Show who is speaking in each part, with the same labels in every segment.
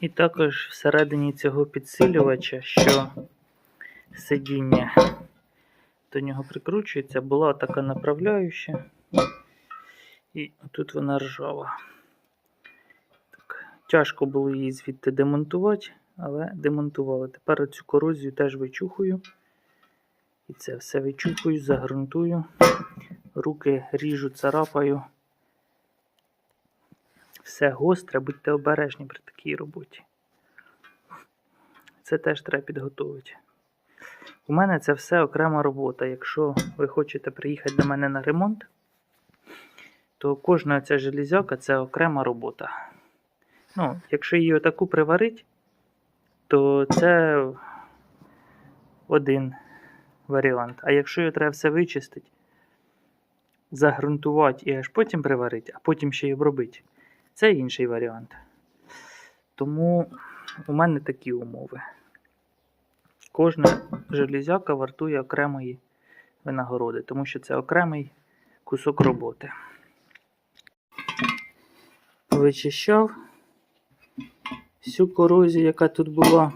Speaker 1: І також всередині цього підсилювача, що сидіння до нього прикручується, була така направляюча. І тут вона ржава. Так, тяжко було її звідти демонтувати, але демонтували. Тепер цю корозію теж вичухую. І це все вичухую, загрунтую. Руки ріжу, царапаю. Все гостре, будьте обережні при такій роботі. Це теж треба підготувати. У мене це все окрема робота. Якщо ви хочете приїхати до мене на ремонт, то кожна ця железяка це окрема робота. Ну, якщо її отаку приварить, то це один варіант. А якщо її треба все вичистити, загрунтувати і аж потім приварити, а потім ще й обробити, це інший варіант. Тому у мене такі умови. Кожна железяка вартує окремої винагороди, тому що це окремий кусок роботи. Вичищав всю корозію, яка тут була.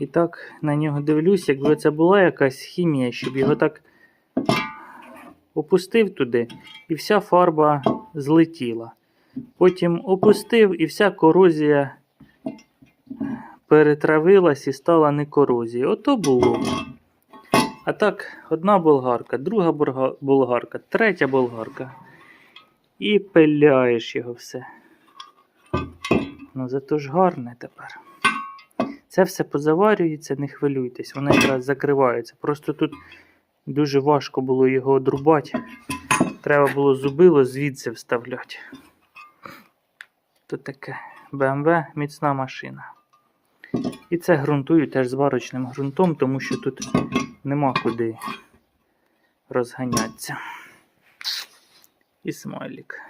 Speaker 1: І так на нього дивлюсь, якби це була якась хімія, щоб його так опустив туди, і вся фарба злетіла. Потім опустив, і вся корозія перетравилась і стала не корозією. Ото було. А так, одна болгарка, друга болгарка, третя болгарка. І пиляєш його все. Ну, зато ж гарне тепер. Це все позаварюється, не хвилюйтесь, воно якраз закривається. Просто тут дуже важко було його одрубати. Треба було зубило звідси вставляти. Тут таке BMW міцна машина. І це ґрунтую теж зварочним ґрунтом, тому що тут нема куди розганятися. І смайлік.